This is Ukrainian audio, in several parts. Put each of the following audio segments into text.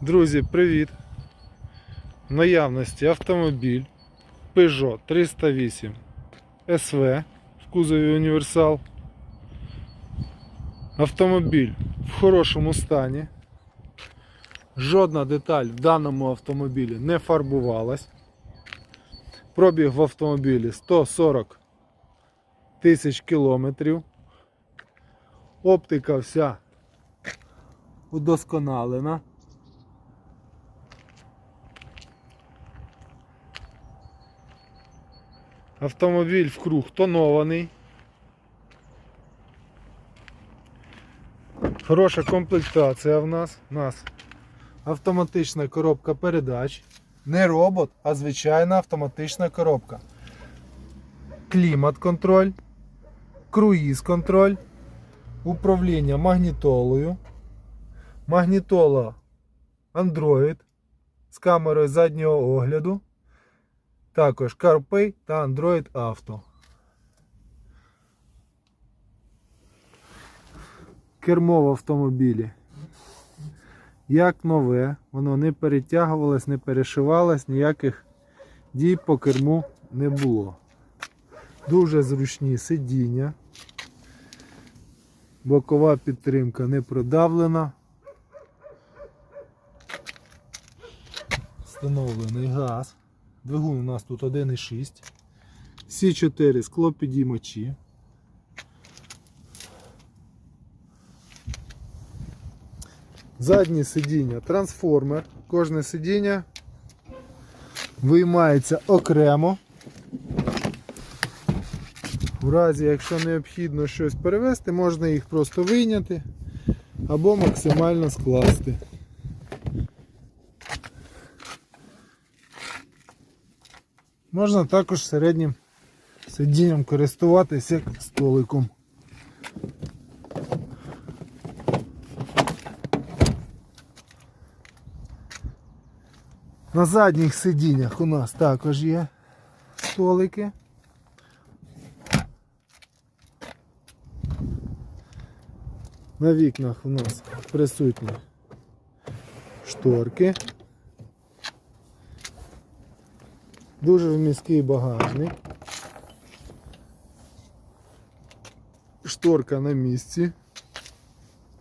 Друзі, привіт! В наявності автомобіль Peugeot 308 SV в кузові універсал. Автомобіль в хорошому стані. Жодна деталь в даному автомобілі не фарбувалась. Пробіг в автомобілі 140 тисяч кілометрів. Оптика вся удосконалена. Автомобіль вкруг тонований. Хороша комплектація в нас. У нас автоматична коробка передач. Не робот, а звичайна автоматична коробка. Клімат-контроль, круїз-контроль, управління магнітолою, магнітола Android з камерою заднього огляду. Також CarPlay та Android Auto. Кермо в автомобілі. Як нове, воно не перетягувалось, не перешивалось, ніяких дій по керму не було. Дуже зручні сидіння. Бокова підтримка не продавлена. Встановлений газ. Двигун у нас тут 1,6. Всі 4 склопідіймачі. Заднє сидіння трансформер. Кожне сидіння виймається окремо. В разі, якщо необхідно щось перевести, можна їх просто вийняти або максимально скласти. Можна також середнім сидінням користуватися як столиком. На задніх сидіннях у нас також є столики. На вікнах у нас присутні шторки. Дуже вмісткий багажник. Шторка на місці.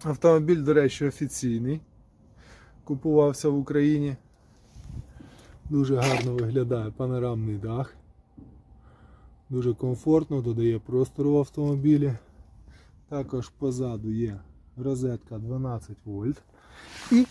Автомобіль, до речі, офіційний. Купувався в Україні. Дуже гарно виглядає панорамний дах. Дуже комфортно, додає простору в автомобілі. Також позаду є розетка 12 вольт. І